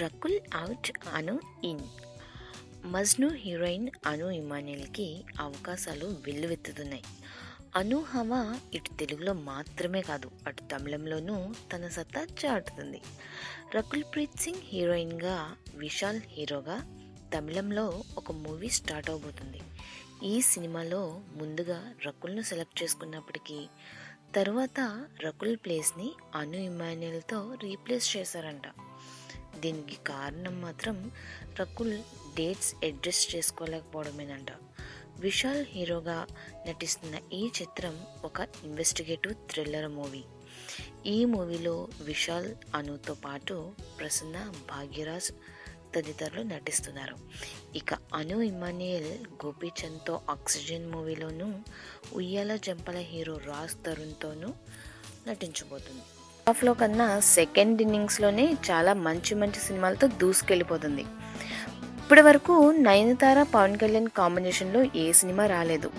Rakul out Anu in. Majnu heroine Anu ఇమానియల్కి అవకాశాలు వెల్లువెత్తుతున్నాయి. అను హవా ఇటు తెలుగులో మాత్రమే కాదు అటు తమిళంలోనూ తన సత్తా చాటుతుంది. రకుల్ ప్రీత్ సింగ్ హీరోయిన్గా విశాల్ హీరోగా తమిళంలో ఒక మూవీ స్టార్ట్ అవబోతుంది. ఈ సినిమాలో ముందుగా రకుల్ను సెలెక్ట్ చేసుకున్నప్పటికీ తరువాత రకుల్ ప్లేస్ని అను ఇమాన్యుయల్తో రీప్లేస్ చేశారంట. దీనికి కారణం మాత్రం రకుల్ డేట్స్ అడ్జస్ట్ చేసుకోలేకపోవడమేనంట. విశాల్ హీరోగా నటిస్తున్న ఈ చిత్రం ఒక ఇన్వెస్టిగేటివ్ థ్రిల్లర్ మూవీ. ఈ మూవీలో విశాల్ అనుతో పాటు ప్రసన్న భాగ్యరాజ్ తదితరులు నటిస్తున్నారు. ఇక అను ఇమానియల్ గోపీచంద్తో ఆక్సిజన్ మూవీలోనూ ఉయ్యాల జంపల హీరో రాజ్ తరుణ్తోనూ నటించబోతుంది. ఆఫ్లో కన్నా సెకండ్ ఇన్నింగ్స్లోనే చాలా మంచి మంచి సినిమాలతో దూసుకెళ్ళిపోతుంది. ఇప్పటి వరకు నయనతార పవన్ కళ్యాణ్ కాంబినేషన్లో ఏ సినిమా రాలేదు.